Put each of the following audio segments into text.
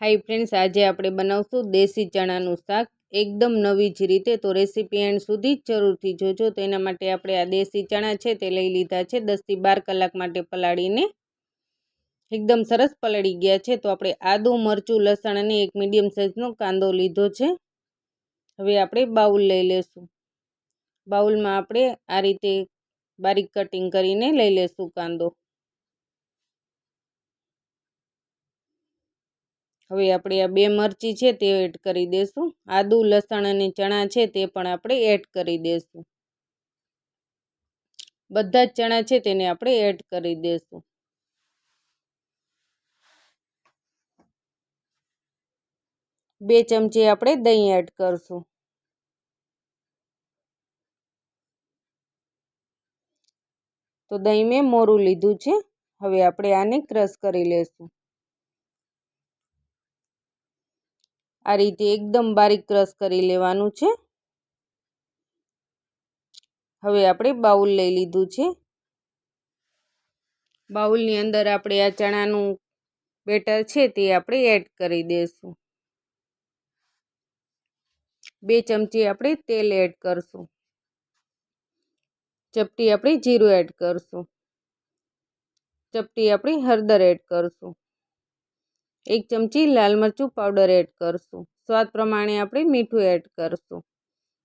High friends, આજે આપણે બનાવશું દેશી ચણાનું શાક. એકદમ નવી જ રીતે તો રેસીપી એન્ડ સુધી જરૂરથી જોજો. તો એના માટે આપણે આ દેશી ચણા છે તે લઈ લીધા છે. દસથી બાર કલાક માટે પલાળીને એકદમ સરસ પલળી ગયા છે. તો આપણે આદું, મરચું, લસણ અને એક મીડિયમ સાઇઝનો કાંદો લીધો છે. હવે આપણે બાઉલ લઈ લેશું. બાઉલમાં આપણે આ રીતે બારીક કટિંગ કરીને લઈ લેશું કાંદો. હવે આપણે આ બે મરચી છે તે એડ કરી દઈશું આદુ, લસણ અને ચણા છે તે પણ આપણે એડ કરી દઈશું બધા જ ચણા છે તેને આપણે એડ કરી દઈશું બે ચમચી આપણે દહીં એડ કરશું. તો દહીં મેં મોરું લીધું છે. હવે આપણે આને ક્રશ કરી લેશું. આ રીતે એકદમ બારીક ક્રશ કરી લેવાનું છે. હવે આપણે બાઉલ લઈ લીધું છે. બાઉલની અંદર આપણે આ ચણાનું બેટર છે તે આપણે એડ કરી દઈશું બે ચમચી આપણે તેલ એડ કરશું. ચપટી આપણે જીરું એડ કરશું. ચપટી આપણે હળદર એડ કરશું. એક ચમચી લાલ મરચું પાવડર એડ કરશું. સ્વાદ પ્રમાણે આપણે મીઠું એડ કરશું.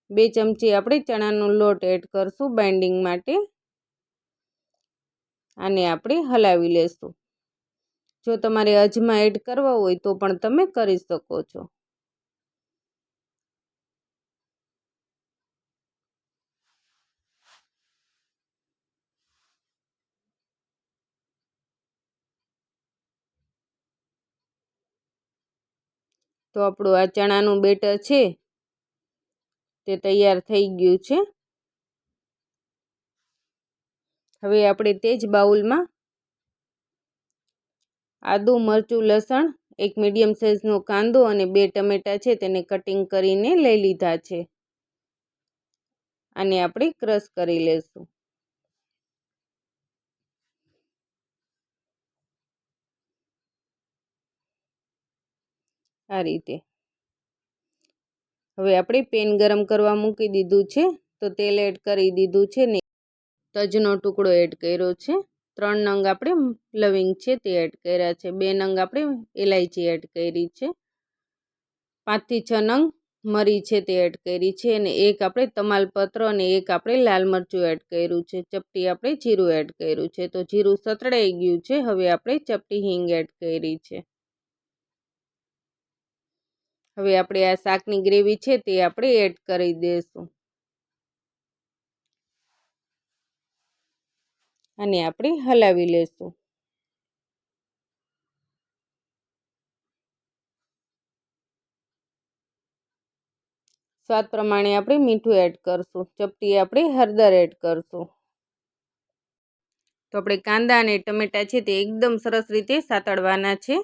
બે ચમચી આપણે ચણાનો લોટ એડ કરશું બાઇન્ડિંગ માટે. આને આપણે હલાવી લેશું. જો તમારે અજમા એડ કરવા હોય તો પણ તમે કરી શકો છો. તો આપણું આ ચણાનું બેટર છે. તે તૈયાર થઈ ગયું છે. હવે આપણે તે જ બાઉલમાં આદું, મરચું, લસણ, એક મીડિયમ સાઇઝનો કાંદો અને બે ટમેટાં છે તેને કટિંગ કરીને લઈ લીધા છે. આને આપણે ક્રશ કરી લેશું. આ રીતે. હવે આપણે પેન ગરમ કરવા મૂકી દીધું છે, તો તેલ એડ કરી દીધું છે ને. તજનો ટુકડો એડ કર્યો છે. ત્રણ નંગ આપણે લવિંગ છે તે એડ કર્યા છે. બે નંગ આપણે એલાયચી એડ કરી છે. પાંચથી છ નંગ મરી છે તે એડ કરી છે અને એક આપણે તમાલપત્ર અને એક આપણે લાલ મરચું એડ કર્યું છે. ચપટી આપણે જીરું એડ કર્યું છે. તો જીરું સતળાઈ ગયું છે. હવે આપણે ચપટી હિંગ એડ કરી છે. હવે આપણે આ શાકની ગ્રેવી છે તે આપણે એડ કરી દઈશું અને આપણે હલાવી લેશું. સ્વાદ પ્રમાણે આપણે મીઠું એડ કરશું. ચપટી આપણે હળદર એડ કરશું. તો આપણે કાંદા અને ટમેટા છે તે એકદમ સરસ રીતે સાતળવાના છે.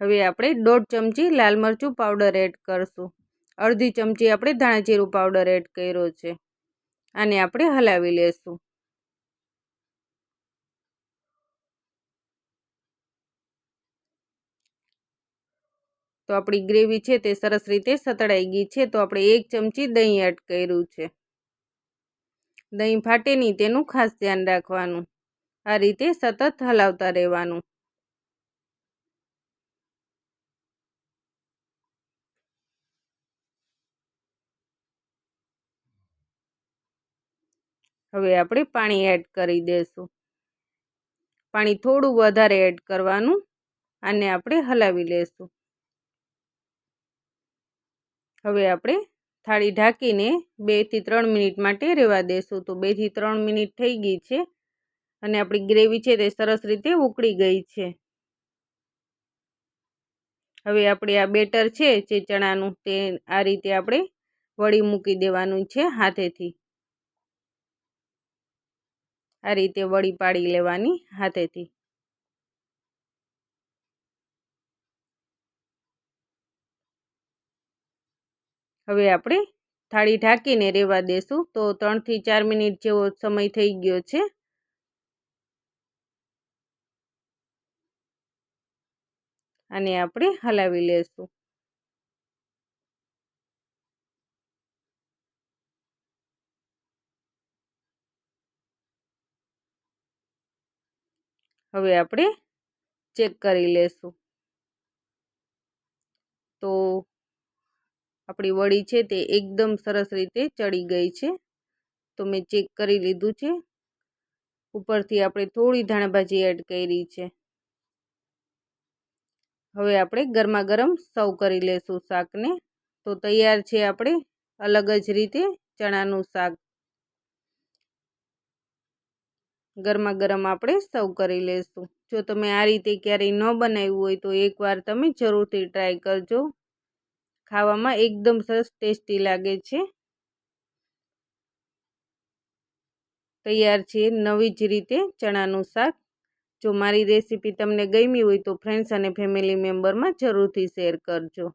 હવે આપણે દોઢ ચમચી લાલ મરચું પાવડર એડ કરશું. અડધી ચમચી આપણે ધાણા જીરું પાવડર એડ કર્યો છે. આને આપણે હલાવી લેશું. તો આપણી ગ્રેવી છે તે સરસ રીતે સતળાઈ ગઈ છે, તો આપણે એક ચમચી દહીં એડ કર્યું છે. દહીં ફાટે નહીં તેનું ખાસ ધ્યાન રાખવાનું. આ રીતે સતત હલાવતા રહેવાનું. હવે આપણે પાણી એડ કરી દઈશું પાણી થોડું વધારે એડ કરવાનું આને આપણે હલાવી લેશું. હવે આપણે થાળી ઢાંકીને બેથી ત્રણ મિનિટ માટે રહેવા દેશું. તો બેથી ત્રણ મિનિટ થઈ ગઈ છે અને આપણી ગ્રેવી છે તે સરસ રીતે ઉકળી ગઈ છે. હવે આપણે આ બેટર છે જે ચણાનું તે આ રીતે આપણે વળી મૂકી દેવાનું છે હાથેથી. આ રીતે વળી પાડી લેવાની હાથેથી. હવે આપણે થાળી ઢાંકીને રહેવા દેશું. તો ત્રણથી ચાર મિનિટ જેવો સમય થઈ ગયો છે. આને આપણે હલાવી લેશું. હવે આપણે ચેક કરી લેશું. તો આપણી વડી છે તે એકદમ સરસ રીતે ચડી ગઈ છે. તો મેં ચેક કરી લીધું છે. ઉપરથી આપણે થોડી ધાણાભાજી એડ કરી છે. હવે આપણે ગરમા ગરમ સર્વ કરી લેશું શાકને. તો તૈયાર છે આપણે અલગ જ રીતે ચણાનું શાક. ગરમા ગરમ આપણે સર્વ કરી લેશું. જો તમે આ રીતે ક્યારેય ન બનાવ્યું હોય તો એકવાર તમે જરૂરથી ટ્રાય કરજો. ખાવામાં એકદમ સરસ ટેસ્ટી લાગે છે. તૈયાર છે નવી જ રીતે ચણાનું શાક. જો મારી રેસીપી તમને ગમી હોય તો ફ્રેન્ડ્સ અને ફેમિલી મેમ્બરમાં જરૂરથી શેર કરજો.